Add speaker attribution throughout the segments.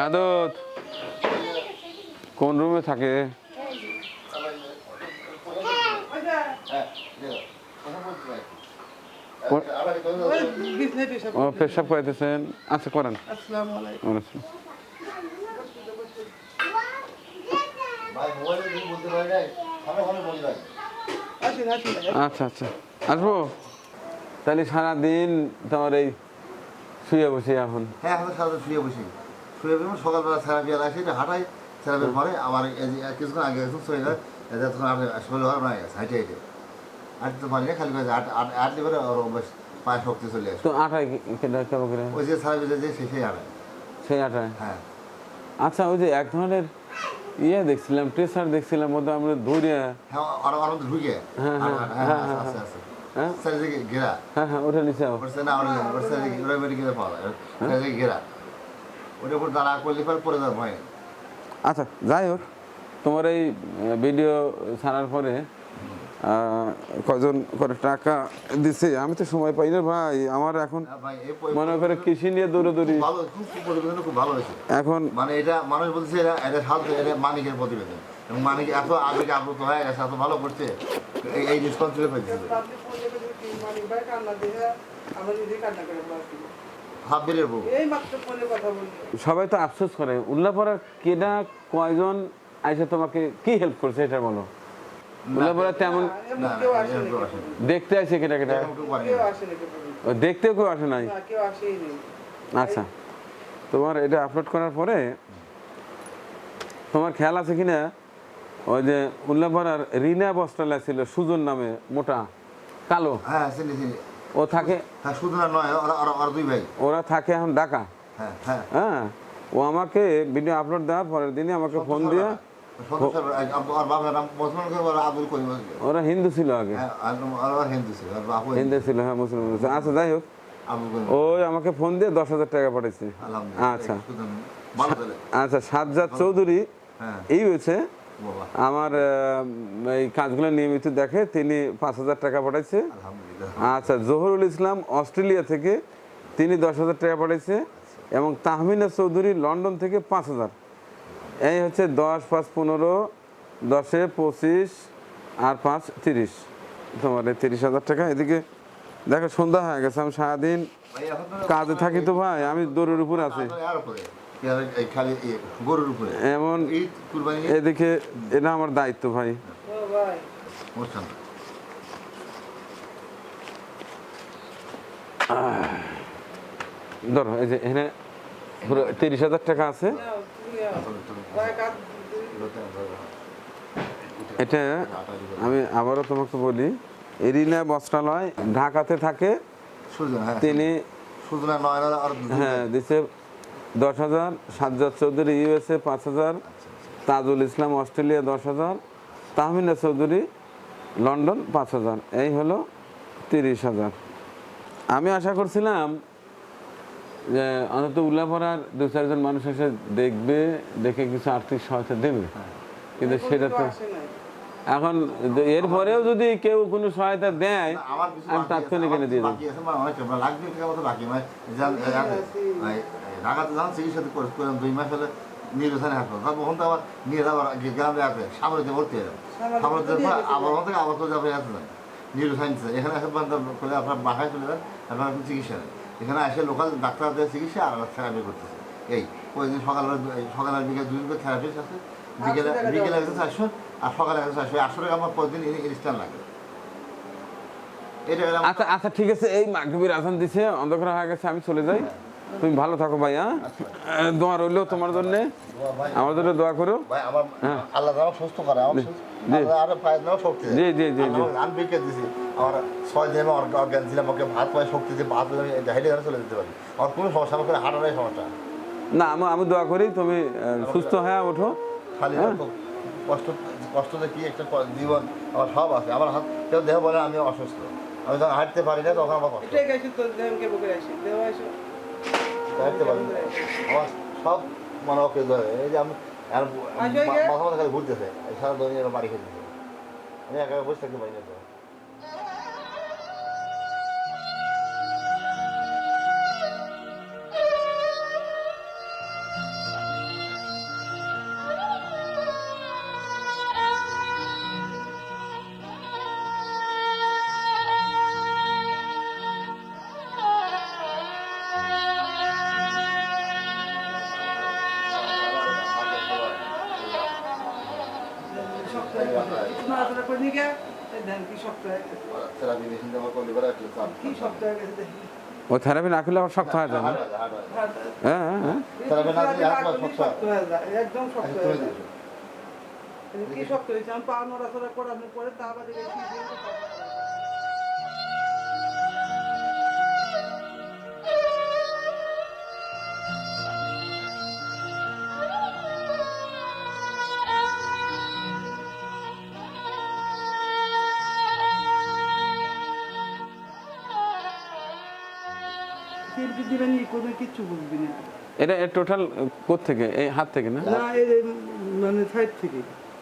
Speaker 1: সাদত কোন রুমে থাকে? ও পেশাব করাইতেছেন? আচ্ছা করেন। আচ্ছা। আচ্ছা আচ্ছা। আসব? তাহলে সারাদিন তোমার এই শুয়ে বসে এখন।
Speaker 2: হ্যাঁ শুয়ে বসি। শুয়ে বসে সকালবেলা থেরাপি আসি এটা হাঁটাই থেরাপির পরে আবার কিছুক্ষণ আগে একটু চলে যায় যতক্ষণ আর শরীর হওয়ার নয় গেছে হাঁটে হাঁটে। হাঁটতে পারি না খালি আট আট আটলে পরে ওর বেশ পায়ে শক্তি চলে আসে।
Speaker 1: তো আটায় কেমন
Speaker 2: ওই যে থেরাপি যে সেই হাঁটায়।
Speaker 1: সেই আটায়
Speaker 2: হ্যাঁ।
Speaker 1: আচ্ছা ওই যে এক ধরনের ইয়ে দেখছিলাম প্রেসার দেখছিলাম মধ্যে আমরা দৌড়ে
Speaker 2: হ্যাঁ আর আর ঢুকে।
Speaker 1: হ্যাঁ,
Speaker 2: হ্যাঁ
Speaker 1: হ্যাঁ,
Speaker 2: হ্যাঁ
Speaker 1: হ্যাঁ,
Speaker 2: আছে আছে
Speaker 1: হ্যাঁ
Speaker 2: চারিদিকে ঘেরা।
Speaker 1: হ্যাঁ হ্যাঁ ওটা নিচে।
Speaker 2: ওর না ওর ওর চারিদিকে ওরা মেডিকেলে পাওয়া যায়। চারিদিকে ঘেরা। ওটার উপর দাঁড়া করলে পরে পরে যাওয়ার ভয়
Speaker 1: আচ্ছা যাই হোক তোমার এই ভিডিও ছাড়ার পরে কজন করে টাকা দিছে? আমি তো সময় পাই না ভাই। আমার এখন
Speaker 2: ভাই
Speaker 1: মনে করে কৃষি নিয়ে দৌড়াদৌড়ি।
Speaker 2: ভালো খুব ভালো হয়েছে।
Speaker 1: এখন
Speaker 2: মানে এটা মানুষ বলছে এটা এটা সাল এটা মানিকের প্রতিবেদন। এবং মানিক এত আবেগে আপ্লুত হয়ে গেছে এত ভালো করছে এই এই রেসপন্স তুলে ফেলছে
Speaker 3: আপনি ফোন করে কি মানিক ভাই কান্না দিয়ে আমার নিজে কান্না করে
Speaker 2: বউ
Speaker 1: সবাই তো আফসোস করে। উল্লাপাড়ার কেডা কয়জন আইসে তোমাকে কি হেল্প করছে এটা বলো? উল্লাপাড়া তেমন। দেখতে আসে কেটা কেটা
Speaker 2: কেউ
Speaker 3: আসে
Speaker 1: ও, দেখতেও কেউ আসে নাই? আচ্ছা। তোমার এটা আপলোড করার পরে তোমার খেয়াল আছে কিনা? ওই যে উল্লাপাড়ার রিনা বস্ত্রালয় ছিল সুজন নামে মোটা কালো।
Speaker 2: হ্যাঁ
Speaker 1: ও থাকে?
Speaker 2: হ্যাঁ নয় ওরা ওরা ওরা দুই ভাই।
Speaker 1: ওরা থাকে এখন ঢাকা?
Speaker 2: হ্যাঁ হ্যাঁ।
Speaker 1: হ্যাঁ? ও আমাকে ভিডিও আপলোড দেওয়ার পরের দিনই আমাকে ফোন দিয়ে
Speaker 2: ওরা
Speaker 1: হিন্দু ছিল আগে।
Speaker 2: হ্যাঁ হিন্দু ছিল
Speaker 1: হ্যাঁ মুসলিম। আচ্ছা যাই হোক। ওই আমাকে ফোন দিয়ে দশ হাজার টাকা
Speaker 2: আলহামদুলিল্লাহ
Speaker 1: আচ্ছা। আচ্ছা সাজ্জাদ চৌধুরী এই হয়েছে আমার এই কাজগুলো নিয়মিত দেখে তিনি পাঁচ হাজার টাকা পাঠাইছে। আচ্ছা জহরুল ইসলাম অস্ট্রেলিয়া থেকে তিনি দশ হাজার টাকা পাঠাইছে এবং তাহমিনা চৌধুরী লন্ডন থেকে পাঁচ হাজার। এই হচ্ছে দশ পাঁচ পনেরো দশে পঁচিশ আর পাঁচ তিরিশ। তোমার এই তিরিশ হাজার টাকা। এদিকে দেখো সন্ধ্যা হয়ে গেছে আমি সারাদিন কাজে থাকি তো ভাই আমি দৌড়ের উপর আছি।
Speaker 2: গরুর উপরে।
Speaker 1: এমন এদিকে এটা আমার দায়িত্ব ভাই। ধরো এই যে এখানে পুরো তিরিশ হাজার টাকা আছে। এটা আমি আবারও তোমাকে বলি এরিনা বস্ত্রালয় ঢাকাতে থাকে।
Speaker 2: হ্যাঁ।
Speaker 1: তিনি হ্যাঁ দিছে দশ হাজার সাজ্জাদ চৌধুরী ইউএসএ পাঁচ হাজার তাজুল ইসলাম অস্ট্রেলিয়া দশ হাজার তাহমিনা চৌধুরী লন্ডন পাঁচ হাজার। এই হলো তিরিশ হাজার। আমি আশা করছিলাম যে অন্তত উল্লাপাড়ার দু চারজন মানুষ এসে দেখবে দেখে কিছু আর্থিক সহায়তা দেবে। কিন্তু সেটা তো এখন এরপরেও যদি কেউ কোনো সহায়তা দেয় আমি তাৎক্ষণিক এনে দিয়ে দেবো।
Speaker 2: ঢাকাতে যান, চিকিৎসা তো করে- করলাম, দুই মাস হলে নির্বাচনে হাসপাতাল। তারপর ওখান থেকে আবার নিয়ে যাবার গ্রামে আছে, সামরিতে ভর্তি হয়ে যাবে।
Speaker 3: সামরিতে
Speaker 2: আবার ওখান থেকে আবার চলে যাবে নয়। নিউরোসায়েন্স এখানে বন্ধ করে আপনার বাসায় চলে যান আপনার চিকিৎসা নেই। এখানে আসে লোকাল ডাক্তারদের চিকিৎসা আর থেরাপি করতেছে। এই প্রতিদিন সকালবেলা দু- এই সকালে আর বিকেলে দুদিন করে থেরাপিস্ট আছে। বিকেলে বিকেলে একজন চারশো আর সকালে একজন চারশো আটশো টাকা আমার প্রতিদিন ইনস্ট্যান্ট লাগে। এটা
Speaker 1: আচ্ছা আচ্ছা ঠিক আছে। এই মাগরীবের আজান দিছে অন্ধকার হয়ে গেছে আমি চলে যাই। তুমি ভালো থাকো ভাই হ্যাঁ? দোয়া রইল তোমার জন্য।
Speaker 2: ভাই,
Speaker 1: আমার জন্য দোয়া করো।
Speaker 2: ভাই আমার আল্লাহ আমাকে সুস্থ করে
Speaker 1: জি। জি, জি, জি, জি।
Speaker 2: আমাকে বিকে দিছি। আমার ছয় দিন অর্গান ছিলাম আমাকে ভাত পায়ে শক্তি দিয়ে ভাত আমি হেঁটে চলে যেতে পারি। আমার কোনো সমস্যা আমার কোনো হাঁটাটাই সমস্যা।
Speaker 1: না আমি আমি দোয়া করি তুমি সুস্থ হয়ে ওঠো।
Speaker 2: খালি এত কষ্ট কষ্ট কি একটা জীবন আমার সব আছে। আমার হাত কেউ দেহ বলে আমি অসুস্থ। আমি যখন হাঁটতে পারি না তখন আমার কষ্ট। হাঁটতে পারি। আমার সব মানে ওকে ধরে এই যে আমি মাথা মাথা খালি ঘুরতেছে। সারা দুনিয়া বাড়ি খেলতেছে আমি একা একা বসে থাকতে পারি না তো।
Speaker 3: নড়াচড়া করে নিয়ে কি শক্ত হয়ে গেছে। কি শক্ত হয়ে গেছে
Speaker 1: ও থেরাপি না করলে আবার শক্ত হয়ে যাবে হ্যাঁ হ্যাঁ হ্যাঁ
Speaker 3: একদম শক্ত হয়ে। এই কি শক্ত হয়েছে? আমি পা নড়াচড়া করানোর পরে তা বাদে কি দিবেন ই করবেন কিচ্ছু বুঝবি না।
Speaker 1: এটা টোটাল কোথ থেকে এই হাত থেকে না?
Speaker 3: না এই মানে সাইড থেকে।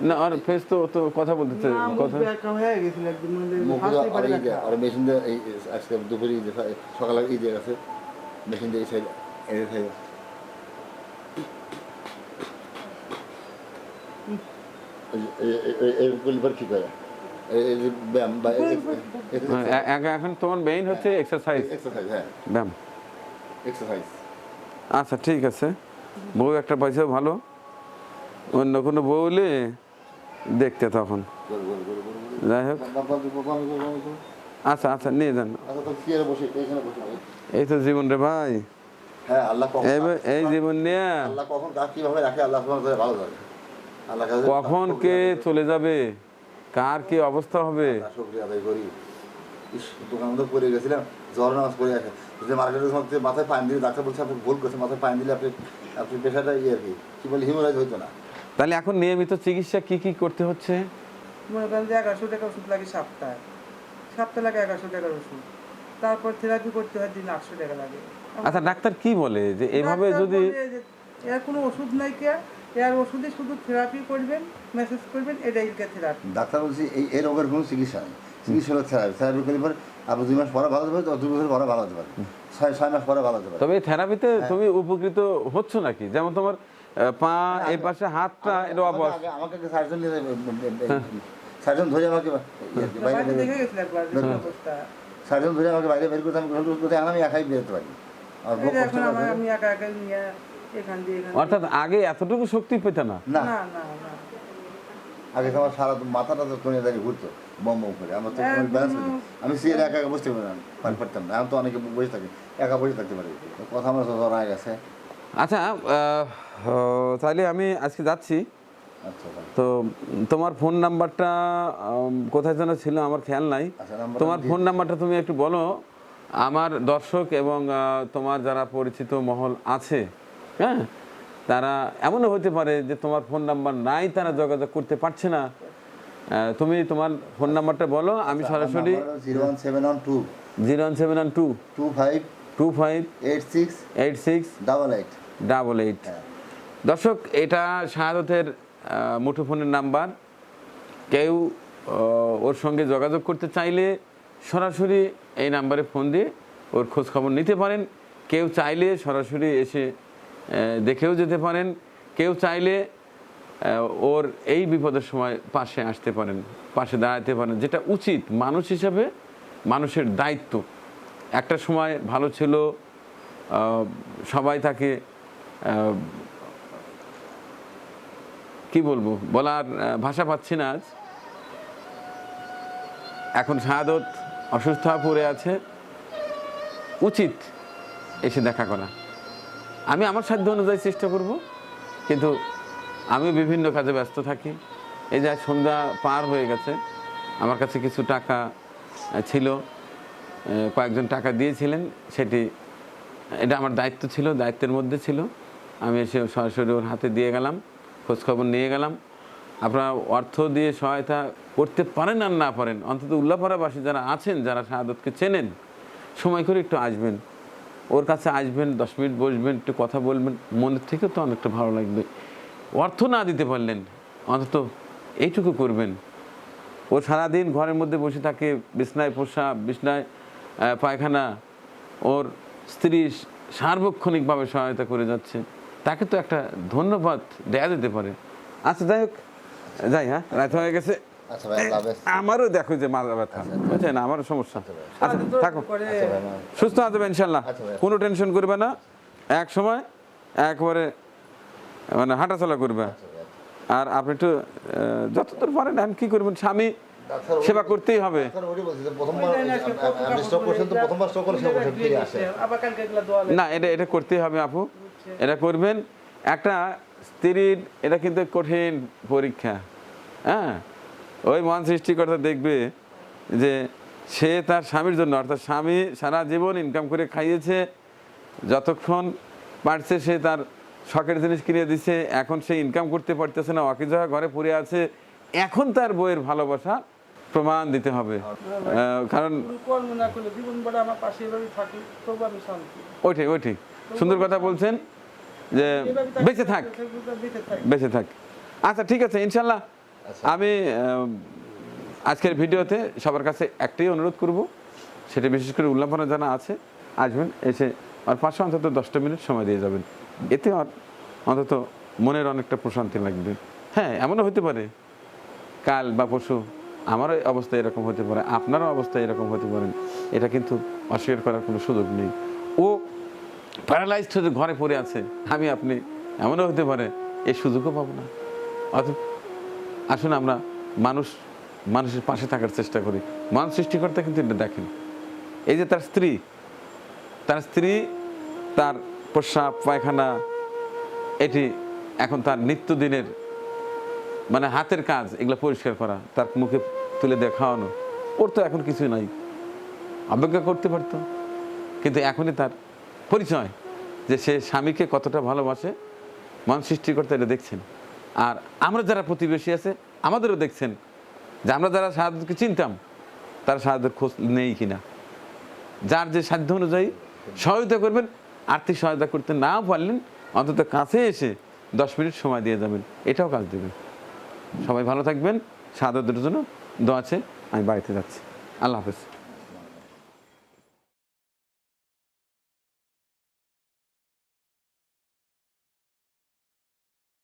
Speaker 1: না আর ফেস তো তো কথা বলতেছে কথা
Speaker 3: ব্যাকা হয়ে গেছিল একদম মানে
Speaker 2: আর
Speaker 3: পারে
Speaker 2: এই
Speaker 3: না
Speaker 2: যে- আর মেশিন দিয়ে আজকে দুপুরে সকালে এই যে আছে মেশিন দিয়ে এই সাইড এই সাইড এই কলিবার ঠিক হয় এই এই যে ব্যায়াম বা
Speaker 1: হ্যাঁ, এ- এ- এখন তোমার মেইন হচ্ছে এক্সারসাইজ
Speaker 2: এক্সারসাইজ হ্যাঁ।
Speaker 1: ব্যায়াম।
Speaker 2: এক্সারসাইজ
Speaker 1: আচ্ছা ঠিক আছে। বউ একটা পয়সা ভালো। অন্য কোনো বউ হলে দেখতে তখন। যাই হোক। আচ্ছা আচ্ছা নিয়ে যান।
Speaker 2: আচ্ছা
Speaker 1: এই তো জীবন রে ভাই।
Speaker 2: হ্যাঁ আল্লাহ
Speaker 1: এই এই জীবন নিয়ে।
Speaker 2: আল্লাহ কখন
Speaker 1: কে চলে যাবে? কার কি অবস্থা হবে?
Speaker 2: করি। দোকান পড়ে গেছিলাম। জ্বর নামাজ পড়ে গেছে যে মার্কেটের মধ্যে মাথায় পানি দিলে ডাক্তার বলছে আপনি ভুল করছে মাথায় পানি দিলে আপনি আপনি পেশাটা ইয়ে আর কি। কি বলে হিমোরাইজ হইতো না।
Speaker 1: তাহলে এখন নিয়মিত চিকিৎসা কি কি করতে হচ্ছে?
Speaker 3: মনে করেন যে এগারোশো টাকা ওষুধ লাগে সপ্তাহে। সপ্তাহে লাগে এগারোশো টাকার ওষুধ। তারপর থেরাপি করতে হয় দিন আটশো টাকা লাগে।
Speaker 1: আচ্ছা ডাক্তার কি বলে যে এভাবে যদি
Speaker 3: এর কোনো ওষুধ নাই কে? এর ওষুধে শুধু থেরাপি করবেন মেসেজ করবেন এটাই থেরাপি
Speaker 2: ডাক্তার বলছে এই রোগের কোনো চিকিৎসা নেই। চিকিৎসা হলো থেরাপি থেরাপি করলে পরে আপনি দুই মাস পরে ভালো হতে দুই বছর পরে ভালো হতে পারে। ছয় ছয় মাস পরে ভালো হতে পারে।
Speaker 1: তবে এই থেরাপিতে তুমি উপকৃত হচ্ছ নাকি? যেমন তোমার পা এই পাশে হাতটা এটা
Speaker 2: আমাকে
Speaker 1: অবশ
Speaker 2: আগে- আমাকে সার্জন নিয়ে সার্জন ধরে আমাকে ইয়ে, বাইরে বের-
Speaker 3: দেখে গেছিল একবার অবস্থা।
Speaker 2: সার্জন ধরে আমাকে বাইরে বের করতে আমি কোথায় আমি একাই বেরোতে পারি।
Speaker 1: অর্থাৎ আগে এতটুকু শক্তি পেতে না?
Speaker 2: না।
Speaker 3: না না না।
Speaker 2: আগে তোমার সারা মাথাটা তো টনে দাঁড়িয়ে ঘুরতো। বম বম করে। আমার তো। ব্যালেন্স আমি সিয়ারে একা একা বসতে পারি পারি পারতাম না। আমি তো অনেকে বসে থাকি একা বসে থাকতে পারি। কথা আমার হয়ে গেছে।
Speaker 1: আচ্ছা তাহলে আমি আজকে যাচ্ছি।
Speaker 2: আচ্ছা
Speaker 1: তো তোমার ফোন নাম্বারটা কোথায় যেন ছিল আমার খেয়াল নাই।
Speaker 2: আচ্ছা,
Speaker 1: তোমার ফোন নাম্বারটা তুমি একটু বলো। আমার দর্শক এবং তোমার যারা পরিচিত মহল আছে হ্যাঁ তারা এমনও হতে পারে যে তোমার ফোন নাম্বার নাই তারা যোগাযোগ করতে পারছে না। তুমি তোমার ফোন নাম্বারটা বলো আমি সরাসরি
Speaker 2: zero one seven one two.
Speaker 1: Zero one seven one two.
Speaker 2: Two five.
Speaker 1: Two five.
Speaker 2: Eight six.
Speaker 1: Eight six.
Speaker 2: Double eight.
Speaker 1: Double eight.
Speaker 2: হ্যাঁ।
Speaker 1: দর্শক এটা শাহাদতের মুঠোফোনের নাম্বার। কেউ ওর সঙ্গে যোগাযোগ করতে চাইলে সরাসরি এই নাম্বারে ফোন দিয়ে ওর খোঁজ খবর নিতে পারেন। কেউ চাইলে সরাসরি এসে দেখেও যেতে পারেন। কেউ চাইলে ওর এই বিপদের সময় পাশে আসতে পারেন, পাশে দাঁড়াতে পারেন, যেটা উচিত মানুষ হিসাবে, মানুষের দায়িত্ব। একটা সময় ভালো ছিল সবাই তাকে কি বলব, বলার ভাষা পাচ্ছি না আজ। এখন শাহাদত অসুস্থ পড়ে আছে। উচিত এসে দেখা করা। আমি আমার সাধ্য অনুযায়ী চেষ্টা করব, কিন্তু আমি বিভিন্ন কাজে ব্যস্ত থাকি। এই যে সন্ধ্যা পার হয়ে গেছে, আমার কাছে কিছু টাকা ছিল। কয়েকজন টাকা দিয়েছিলেন, সেটি, এটা আমার দায়িত্ব ছিল, দায়িত্বের মধ্যে ছিল। আমি এসে সরাসরি ওর হাতে দিয়ে গেলাম, খোঁজখবর নিয়ে গেলাম। আপনারা অর্থ দিয়ে সহায়তা করতে পারেন আর না পারেন, অন্তত উল্লাপাড়াবাসী যারা আছেন, যারা শাহাদতকে চেনেন, সময় করে একটু আসবেন। ওর কাছে আসবেন, দশ মিনিট বসবেন, একটু কথা বলবেন, মনের থেকে তো অনেকটা ভালো লাগবে। অর্থ না দিতে পারলেন অন্তত এইটুকু করবেন। ও সারাদিন ঘরের মধ্যে বসে থাকে বিছনায় পোষা বিছনায় পায়খানা ওর স্ত্রী সার্বক্ষণিকভাবে সহায়তা করে যাচ্ছে। তাকে তো একটা ধন্যবাদ দেয়া যেতে পারে। আচ্ছা যাই হোক যাই হ্যাঁ রাত হয়ে গেছে।
Speaker 2: আচ্ছা
Speaker 1: আমারও দেখো যে মাথা ব্যথা বুঝছেন? আমারও সমস্যা। আচ্ছা থাকো।
Speaker 2: আচ্ছা মা।
Speaker 1: সুস্থ আছে ইনশাল্লাহ
Speaker 2: আচ্ছা
Speaker 1: কোনো টেনশন করবে না। এক সময় একবারে মানে হাঁটাচলা করবে। আর আপনি একটু যতদূর পারেন এখন কি করবেন? স্বামী সেবা করতেই হবে। না এটা এটা করতেই হবে আপু। এটা করবেন। একটা স্ত্রীর এটা কিন্তু কঠিন পরীক্ষা। হ্যাঁ? ওই মহান সৃষ্টিকর্তা দেখবে যে সে তার স্বামীর জন্য অর্থাৎ স্বামী সারা জীবন ইনকাম করে খাইয়েছে যতক্ষণ পারছে সে তার শখের জিনিস কিনে দিছে, এখন সে ইনকাম করতে পারতেছে না, অকিজ ঘরে পড়ে আছে, এখন তার বইয়ের ভালোবাসা প্রমাণ দিতে হবে। কারণ ওইটাই ওইটাই। সুন্দর কথা বলছেন যে বেঁচে থাক
Speaker 3: বেঁচে থাক।
Speaker 1: আচ্ছা ঠিক আছে, ইনশাল্লাহ আমি আজকের ভিডিওতে সবার কাছে একটাই অনুরোধ করব, সেটা বিশেষ করে উল্লাপনা জানা আছে, আসবেন, এসে আর পাশে অন্তত দশটা মিনিট সময় দিয়ে যাবেন। এতে অন্তত মনের অনেকটা প্রশান্তি লাগবে। হ্যাঁ এমনও হতে পারে। কাল বা পশু আমারও অবস্থা এরকম হতে পারে, আপনারও অবস্থা এরকম হতে পারেন এটা কিন্তু অস্বীকার করার কোনো সুযোগ নেই। ও প্যারালাইজড হয়ে ঘরে পড়ে আছে, আমি, আপনি, এমনও হতে পারে এই সুযোগও পাবো না। অথবা আসুন আমরা মানুষ, মানুষের পাশে থাকার চেষ্টা করি। মানুষ সৃষ্টিকর্তা কিন্তু এটা দেখেন। এই যে তার স্ত্রী তার স্ত্রী তার প্রস্রাব পায়খানা, এটি এখন তার নিত্যদিনের মানে হাতের কাজ, এগুলো পরিষ্কার করা, তার মুখে তুলে দিয়ে খাওয়ানো। ওর তো এখন কিছুই নাই। অপেক্ষা করতে পারতো। কিন্তু এখনই তার পরিচয় যে সে স্বামীকে কতটা ভালোবাসে, মান সৃষ্টিকর্তা এটা দেখছেন। আর আমরা যারা প্রতিবেশী আছে, আমাদেরও দেখছেন যে আমরা যারা সাহায্যকে চিনতাম, তারা সাহায্যের খোঁজ নেই কিনা। যার যে সাধ্য অনুযায়ী সহায়তা করবেন আর্থিক সহায়তা করতে না পারলেন, অন্তত কাছে এসে দশ মিনিট সময় দিয়ে যাবেন। এটাও কাজ দেবেন সবাই ভালো থাকবেন। সাদরদের জন্য দোয়া আছে আমি বাড়িতে যাচ্ছি। আল্লাহ হাফেজ।